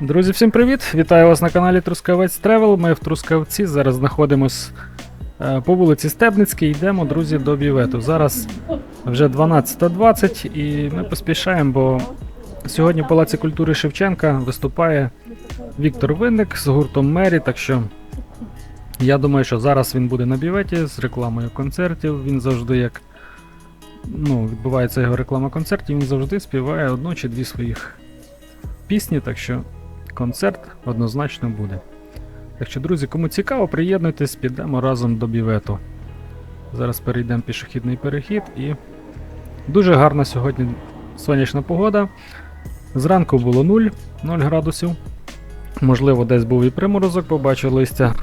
Друзі, всім привіт! Вітаю вас на каналі Трускавець Тревел. Ми в Трускавці. Зараз знаходимось е, по вулиці Стебницькій. Йдемо, друзі, до бівету. Зараз вже 12.20 і ми поспішаємо, бо сьогодні в Палаці культури Шевченка виступає Віктор Винник з гуртом Мері. Так що я думаю, що зараз він буде на біветі з рекламою концертів. Він завжди як ну, відбувається його реклама концертів, він завжди співає одну чи дві своїх пісні, так що концерт однозначно буде. Так що, друзі, кому цікаво, приєднуйтесь, підемо разом до бівету. Зараз перейдемо пішохідний перехід і дуже гарна сьогодні сонячна погода. Зранку було 0, 0 градусів. Можливо, десь був і приморозок, побачив листя.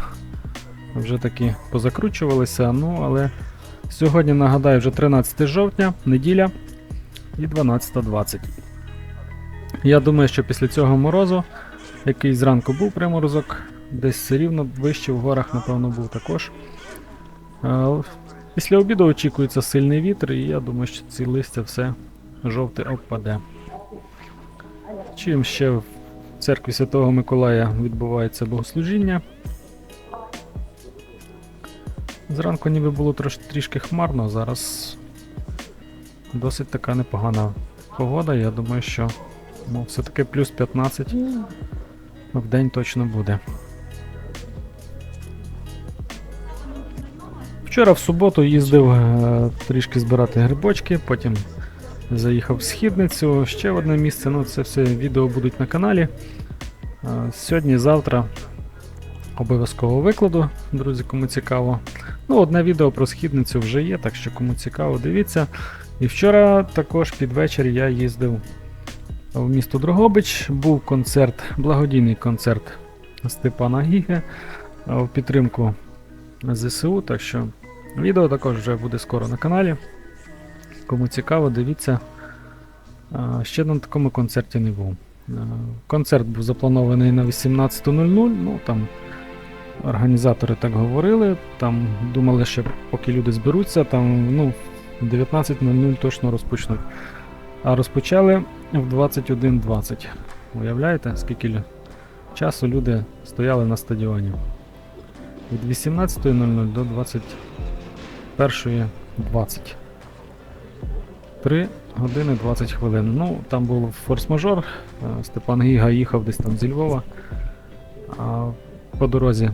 Вже таки позакручувалися, ну але сьогодні нагадаю вже 13 жовтня, неділя і 12.20. Я думаю, що після цього морозу, який зранку був приморозок, десь рівно вище в горах, напевно, був також. Е, Після обіду очікується сильний вітер, і я думаю, що ці листя все жовте обпаде. Чим ще в церкві Святого Миколая відбувається богослужіння. Зранку ніби було трош, трішки хмарно, зараз досить така непогана погода. Я думаю, що ну, все-таки плюс 15 в день точно буде. Вчора в суботу їздив е, трішки збирати грибочки, потім заїхав в східницю, ще в одне місце. Ну, це все відео будуть на каналі. Е, Сьогодні, завтра обов'язково викладу, друзі, кому цікаво. Ну, одне відео про східницю вже є, так що кому цікаво, дивіться. І вчора також під вечір я їздив в місто Дрогобич. Був концерт, благодійний концерт Степана Гіге в підтримку ЗСУ. Так що відео також вже буде скоро на каналі. Кому цікаво, дивіться. Е, Ще на такому концерті не був. Е, Концерт був запланований на 18.00. Ну там організатори так говорили. Там думали, що поки люди зберуться, там ну, 19.00 точно розпочнуть. А розпочали в 21.20. Уявляєте, скільки часу люди стояли на стадіоні? Від 18.00 до 21.20. 3 години 20 хвилин. Ну, там був форс-мажор. е, Степан Гіга їхав десь там зі Львова. А по дорозі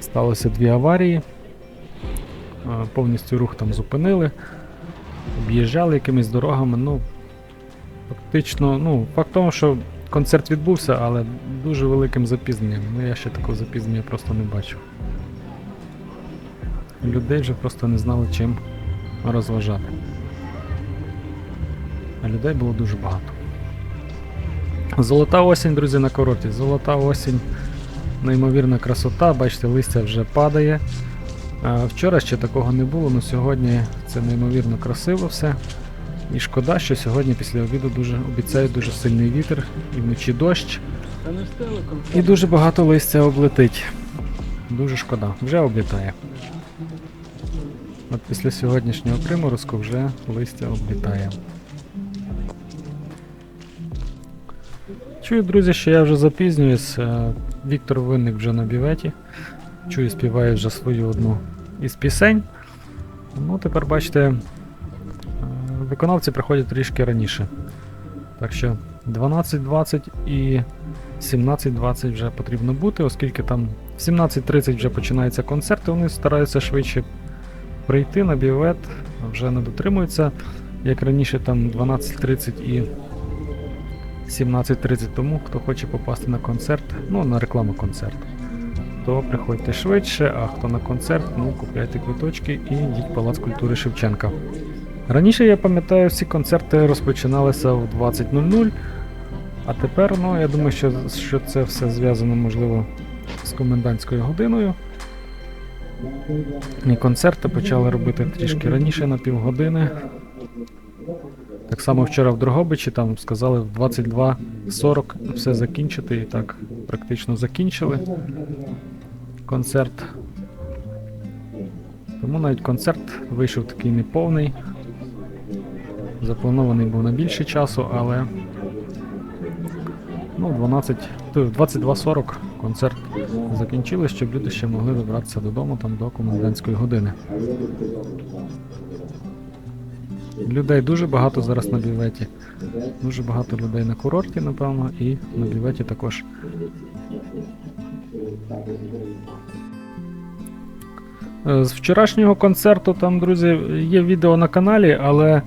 сталося дві аварії. Е, Повністю рух там зупинили. Об'їжджали якимись дорогами. Ну, фактично, ну, факт тому, що концерт відбувся, але дуже великим запізненням. Ну, я ще такого запізнення просто не бачив. Людей вже просто не знали чим розважати. А людей було дуже багато. Золота осінь, друзі, на курорті. Золота осінь. Неймовірна красота, бачите, листя вже падає. Вчора ще такого не було, але сьогодні це неймовірно красиво все. І шкода, що сьогодні після обіду дуже обіцяють дуже сильний вітер і вночі дощ. І дуже багато листя облетить. Дуже шкода, вже облітає. От після сьогоднішнього приморозку вже листя облітає. Чую, друзі, що я вже запізнююсь. е, Віктор Винник вже на біветі. Чую, співає вже свою одну із пісень. Ну, тепер бачите, виконавці приходять трішки раніше. Так що 12.20 і 17.20 вже потрібно бути, оскільки там в 17.30 вже починається концерт, і вони стараються швидше прийти на бівет, вже не дотримуються, як раніше там 12.30 і 17.30 тому, хто хоче попасти на концерт, ну на рекламу концерту, то приходьте швидше, а хто на концерт, ну купляйте квиточки і йдіть в Палац культури Шевченка. Раніше, я пам'ятаю, всі концерти розпочиналися в 20.00, а тепер, ну, я думаю, що, що це все зв'язано, можливо, з комендантською годиною. І концерти почали робити трішки раніше на півгодини. Так само вчора в Дрогобичі там сказали в 22.40 все закінчити і так практично закінчили концерт. Тому навіть концерт вийшов такий неповний. Запланований був на більше часу, але Ну, 12, 22.40 концерт закінчили, щоб люди ще могли добратися додому там до комендантської години. Людей дуже багато зараз на біветі. Дуже багато людей на курорті, напевно, і на біветі також. Е, З вчорашнього концерту там, друзі, є відео на каналі, але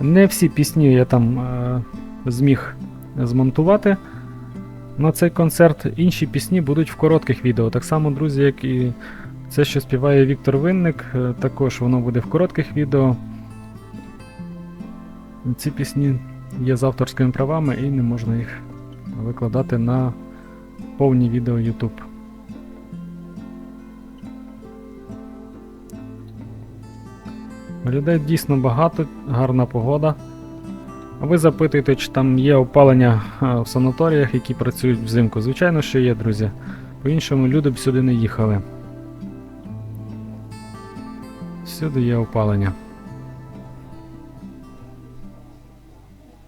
не всі пісні я там е, зміг змонтувати на цей концерт. Інші пісні будуть в коротких відео. Так само, друзі, як і це, що співає Віктор Винник, е, також воно буде в коротких відео. Ці пісні є з авторськими правами і не можна їх викладати на повні відео YouTube. Людей дійсно багато, гарна погода. А ви запитуєте, чи там є опалення в санаторіях, які працюють взимку. Звичайно, що є, друзі. По-іншому люди б сюди не їхали. Всюди є опалення.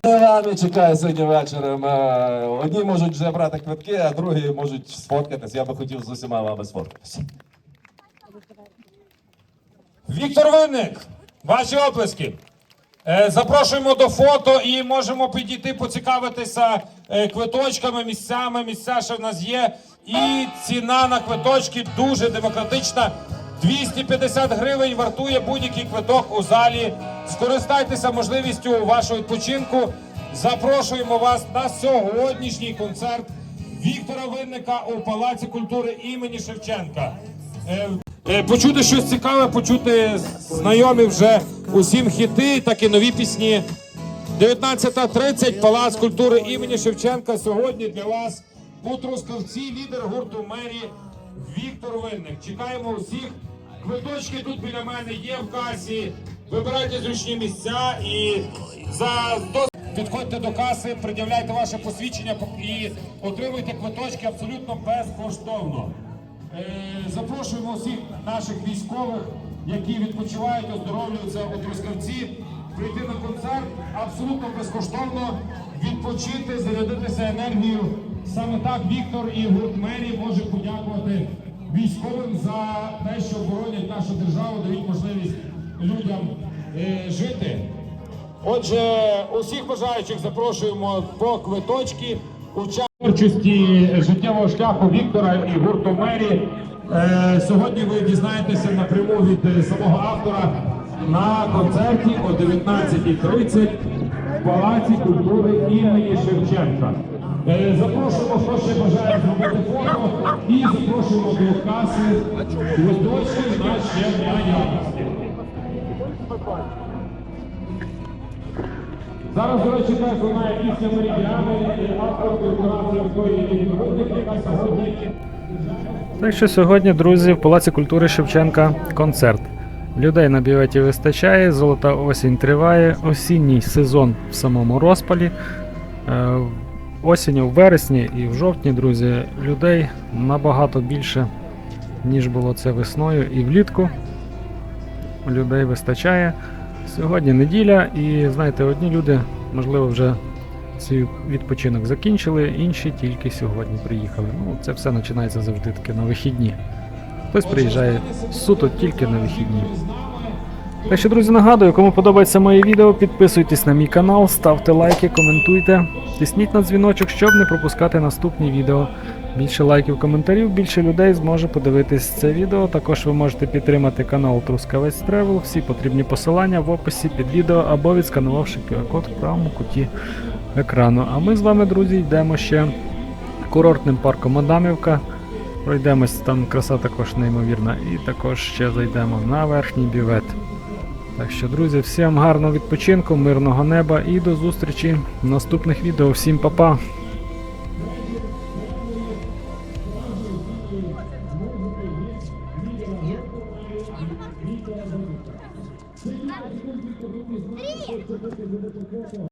Вами чекаю сьогодні вечором. Е, Одні можуть вже брати квитки, а другі можуть сфоткатись. Я би хотів з усіма вами сфоткатися. Віктор Винник, ваші оплески. Е, Запрошуємо до фото і можемо підійти поцікавитися е, квиточками, місцями. Місця ще в нас є. І ціна на квиточки дуже демократична. 250 гривень вартує будь-який квиток у залі. Скористайтеся можливістю вашого відпочинку. Запрошуємо вас на сьогоднішній концерт Віктора Винника у Палаці культури імені Шевченка. Е, Почути щось цікаве, почути знайомі вже усім хіти, так і нові пісні. 19.30 Палац культури імені Шевченка. Сьогодні для вас у Трускавці лідер гурту Мері Віктор Винник. Чекаємо усіх. Квиточки тут біля мене є в касі. Вибирайте зручні місця і за підходьте до каси, пред'являйте ваше посвідчення і отримуйте квиточки абсолютно безкоштовно. Е, Запрошуємо всіх наших військових, які відпочивають, оздоровлюються у Трускавці, прийти на концерт абсолютно безкоштовно, відпочити, зарядитися енергією. Саме так Віктор і гурт Мері може подякувати військовим за те, що боронять нашу державу, дають можливість людям е, жити. Отже, усіх бажаючих запрошуємо по квиточки. Творчості життєвого шляху Віктора і гурту Мері. Е, сьогодні ви дізнаєтеся напряму від самого автора на концерті о 19.30 в Палаці культури імені Шевченка. Е, запрошуємо, хто ще бажає зробити фото, і запрошуємо до каси квиточки на ще наявності. Зараз, до речі, теж лунає пісня Меридіани, автор декорації якої відповідник, яка сьогодні Так що сьогодні, друзі, в Палаці культури Шевченка концерт. Людей на біветі вистачає, золота осінь триває, осінній сезон в самому розпалі. Е, Осінню в вересні і в жовтні, друзі, людей набагато більше, ніж було це весною і влітку. Людей вистачає. Сьогодні неділя, і знаєте, одні люди, можливо, вже свій відпочинок закінчили, інші тільки сьогодні приїхали. Ну, це все починається завжди таки на вихідні. Хтось приїжджає суто тільки на вихідні. Так що, друзі, нагадую, кому подобається моє відео, підписуйтесь на мій канал, ставте лайки, коментуйте, тисніть на дзвіночок, щоб не пропускати наступні відео. Більше лайків, коментарів, більше людей зможе подивитись це відео. Також ви можете підтримати канал Трускавець Тревел. Всі потрібні посилання в описі під відео або відсканувавши QR-код в правому куті екрану. А ми з вами, друзі, йдемо ще курортним парком Адамівка. Пройдемось, там краса також неймовірна. І також ще зайдемо на верхній бювет. Так що, друзі, всім гарного відпочинку, мирного неба і до зустрічі в наступних відео. Всім па-па!